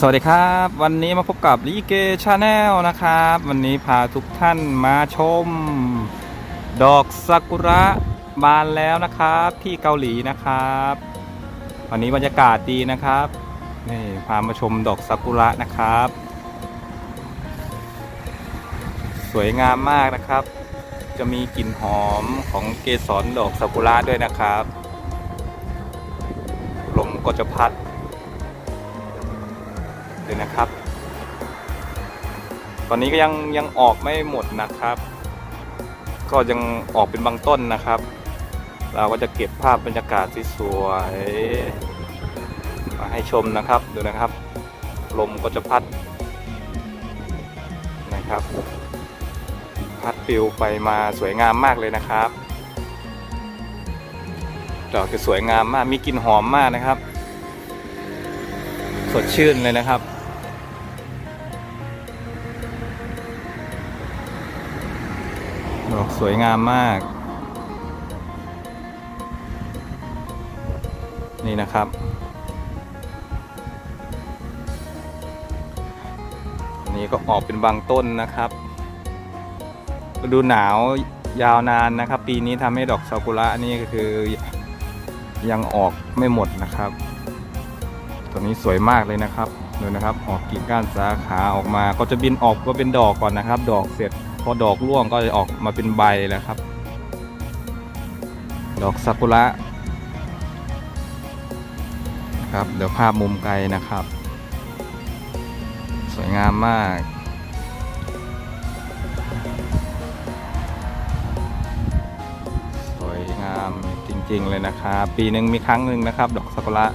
สวัสดีครับ วันนี้มาพบกับลีเกชาแนลนะครับ วันนี้พาทุกท่านมาชม ดอกซากุระบานแล้วนะครับ ที่เกาหลีนะครับ วันนี้บรรยากาศดีนะครับนี่พามาชมดอกซากุระนะครับ สวยงามมากนะครับ จะมีกลิ่นหอมของเกสรดอกซากุระด้วยนะครับลมก็จะพัด เลยนะครับ ตอนนี้ก็ยังยังออกไม่หมดนะครับ ก็ยังออกเป็นบางต้นนะครับ เราก็จะเก็บภาพบรรยากาศที่สวยมาให้ชมนะครับดูนะครับ ลมก็จะพัดนะครับ พัดปลิวไปมาสวยงามมากเลยนะครับดอกจะสวยงามมากมีกลิ่นหอมมากนะครับ สดชื่นเลยนะครับ ดอกสวยงามมาก นี่นะครับ นี่ก็ออกเป็นบางต้นนะครับฤดูหนาวยาวนานนะครับ ปีนี้ทำให้ดอกซากุระนี่ก็คือยังออกไม่หมดนะครับ ตัวนี้สวยมากเลยนะครับดูนะครับ ออกกิ่งก้านสาขาออกมาก็จะบินออกก็เป็นดอกก่อนนะครับ ดอกเสร็จ พอดอกร่วงก็จะออกมาเป็นใบแล้วครับ ดอกซากุระนะครับเดี๋ยวภาพมุมไกลนะครับ สวยงามมากสวยงามจริงๆเลยนะครับ ปีหนึ่งมีครั้งหนึ่งนะครับ ดอกซากุระ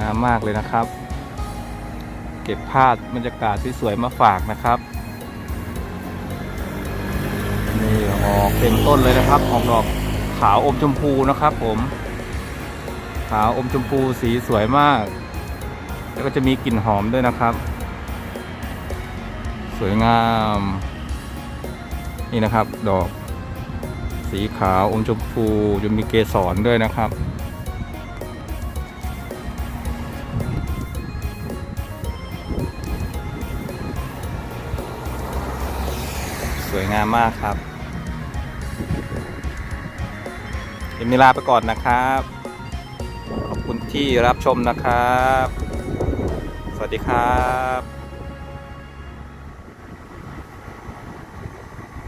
งามมากเลยนะครับ เก็บภาพบรรยากาศสวยๆมาฝากนะครับ นี่ออกเต็มต้นเลยนะครับออกดอกขาวอมชมพูนะครับ ผม ขาวอมชมพูสีสวยมาก แล้วก็จะมีกลิ่นหอมด้วยนะครับ สวยงาม นี่นะครับ ดอก สีขาวอมชมพูจะมีเกสรด้วยนะครับ สวยงามมากครับ เอ็มมิลาไปก่อนนะครับ ขอบคุณที่รับชมนะครับ สวัสดีครับ